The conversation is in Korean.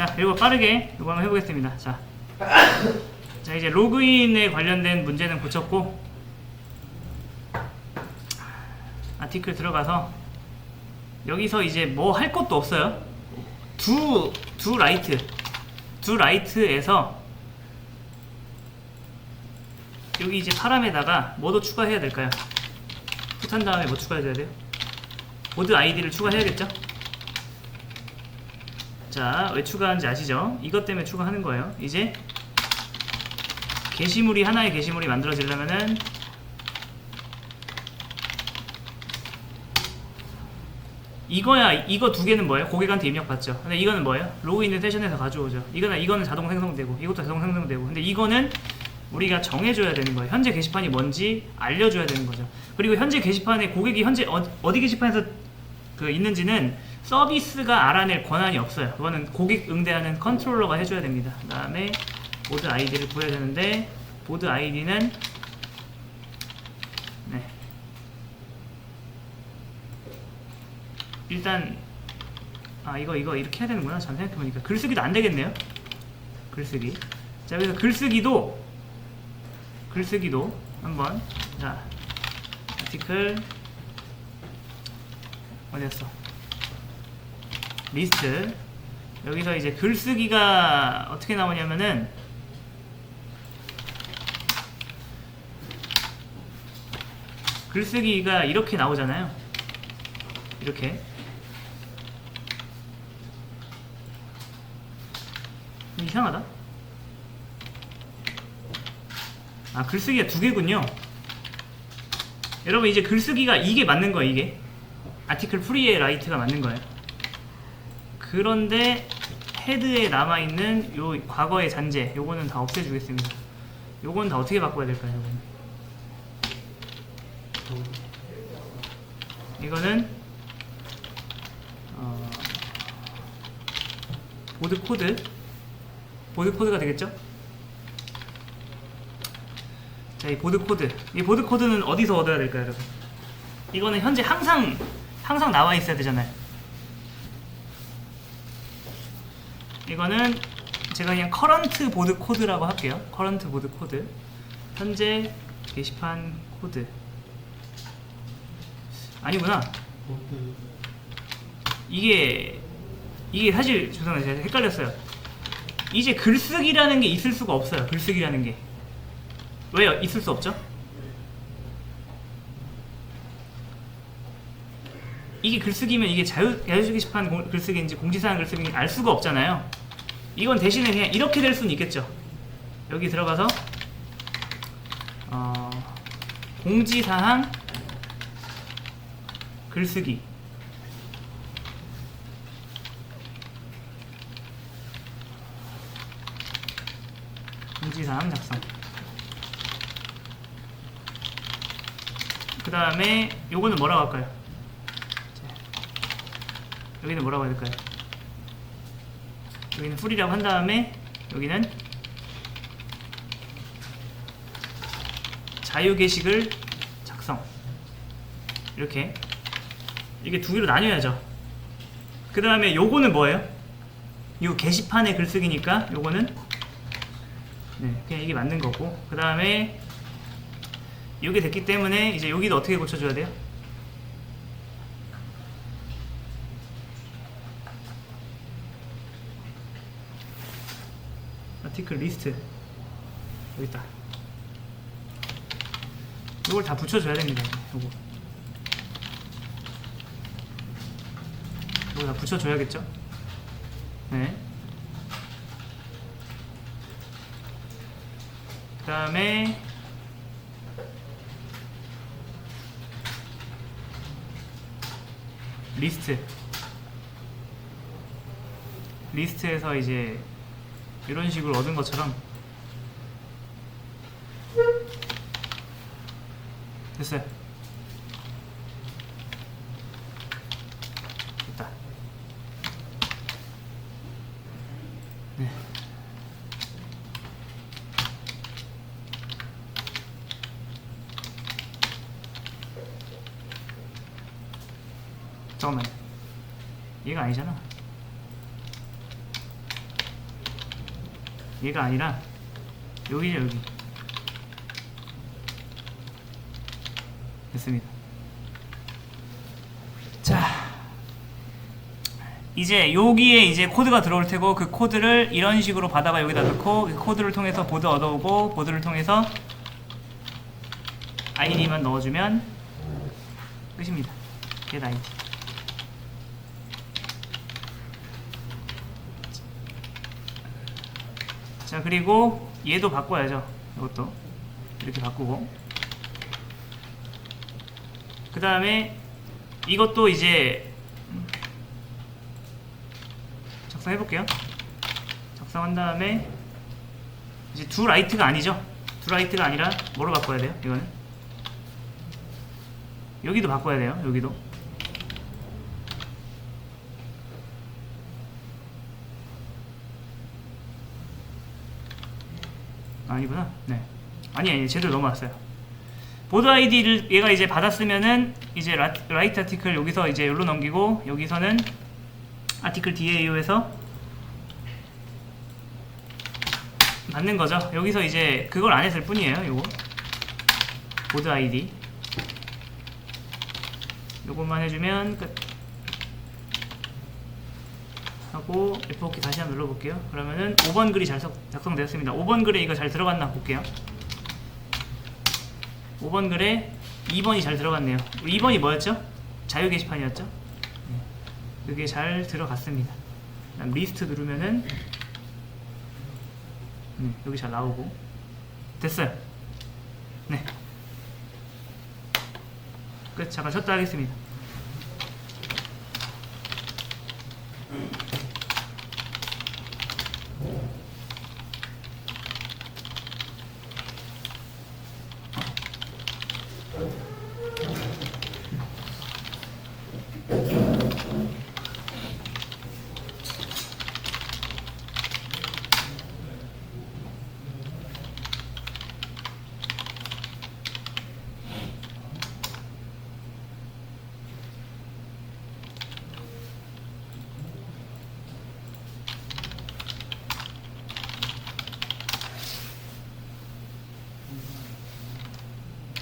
자, 이거 빠르게 이거 한번 해보겠습니다. 자, 자 이제 로그인에 관련된 문제는 고쳤고 아티클 들어가서 여기서 이제 뭐 할 것도 없어요. 두, 두 라이트, 두 라이트에서 여기 이제 파람에다가 뭐도 추가해야 될까요? 풋한 다음에 뭐 추가해줘야 돼요? 보드 아이디를 추가해야겠죠? 자, 왜 추가하는지 아시죠? 이것 때문에 추가하는 거예요. 이제 게시물이 하나의 게시물이 만들어지려면은 이거야 이거 두 개는 뭐예요? 고객한테 입력 받죠. 근데 이거는 뭐예요? 로그인 세션에서 가져오죠. 이거는 이거는 자동 생성되고 이것도 자동 생성되고. 근데 이거는 우리가 정해줘야 되는 거예요. 현재 게시판이 뭔지 알려줘야 되는 거죠. 그리고 현재 게시판에 고객이 현재 어, 어디 게시판에서 그 있는지는 서비스가 알아낼 권한이 없어요. 그거는 고객 응대하는 컨트롤러가 해줘야 됩니다. 그 다음에 보드 아이디를 구해야 되는데 보드 아이디는 네. 일단 아 이거 이거 이렇게 해야 되는구나. 잠 생각해보니까 글쓰기도 안 되겠네요. 글쓰기. 자 그래서 글쓰기도 글쓰기도 한번 자 아티클 어디였어? 리스트 여기서 이제 글쓰기가 어떻게 나오냐면은 글쓰기가 이렇게 나오잖아요. 이렇게 좀 이상하다. 아 글쓰기가 두 개군요. 여러분 이제 글쓰기가 이게 맞는 거예요. 이게 아티클 프리의 라이트가 맞는 거예요. 그런데 헤드에 남아있는 요 과거의 잔재 요거는 다 없애주겠습니다. 요건 다 어떻게 바꿔야 될까요? 요거는? 이거는 어, 보드 코드 보드 코드가 되겠죠? 자, 이 보드 코드. 이 보드 코드는 어디서 얻어야 될까요, 여러분? 이거는 현재 항상 항상 나와 있어야 되잖아요. 이거는 제가 그냥 커런트 보드 코드라고 할게요. 커런트 보드 코드. 현재 게시판 코드. 아니구나. 이게 이게 사실 죄송해요. 제가 헷갈렸어요. 이제 글쓰기라는 게 있을 수가 없어요. 글쓰기라는 게. 왜요? 있을 수 없죠? 이게 글쓰기면 이게 자유, 자유주 게시판 공- 글쓰기인지 공지사항 글쓰기인지 알 수가 없잖아요. 이건 대신에 그냥 이렇게 될 수는 있겠죠. 여기 들어가서 어, 공지사항 글쓰기 공지사항 작성 그 다음에 요거는 뭐라고 할까요? 여기는 뭐라고 해야 될까요? 여기는 풀이라고 한 다음에 여기는 자유 게시글 작성 이렇게 이게 두 개로 나뉘어야죠. 그 다음에 요거는 뭐예요? 요 게시판의 글쓰기니까 요거는 네 그냥 이게 맞는 거고 그 다음에 이게 됐기 때문에 이제 여기도 어떻게 고쳐줘야 돼요? 아티클 리스트 여기 있다. 이걸 다 붙여줘야 됩니다. 요거. 이거 다 붙여줘야겠죠? 네. 그 다음에 리스트 리스트에서 이제 이런 식으로 얻은 것처럼 됐어요. 됐다. 네. 잠깐만. 얘가 아니잖아. 얘가 아니라 여기죠 여기. 됐습니다. 자 이제 여기에 이제 코드가 들어올 테고 그 코드를 이런 식으로 받아가 여기다 넣고 그 코드를 통해서 보드 얻어오고 보드를 통해서 아이디만 넣어주면 끝입니다. get 아이디. 자 그리고 얘도 바꿔야죠. 이것도 이렇게 바꾸고 그 다음에 이것도 이제 작성해 볼게요. 작성한 다음에 이제 두 라이트가 아니죠. 두 라이트가 아니라 뭐로 바꿔야 돼요? 이거는 여기도 바꿔야 돼요. 여기도 아니구나. 네. 아니 아니 제대로 넘어왔어요. 보드 아이디를 얘가 이제 받았으면은 이제 라, 라이트 아티클 여기서 이제 여기로 넘기고 여기서는 아티클 DAO에서 받는 거죠. 여기서 이제 그걸 안 했을 뿐이에요. 요거 보드 아이디 요것만 해주면 끝. 하고 F5키 다시 한번 눌러볼게요. 그러면은 5번 글이 잘 작성되었습니다. 5번 글에 이거 잘 들어갔나 볼게요. 5번 글에 2번이 잘 들어갔네요. 2번이 뭐였죠? 자유 게시판이었죠? 네. 이게 잘 들어갔습니다. 리스트 누르면은 네, 여기 잘 나오고 됐어요. 네. 끝. 잠깐 쉬었다 하겠습니다.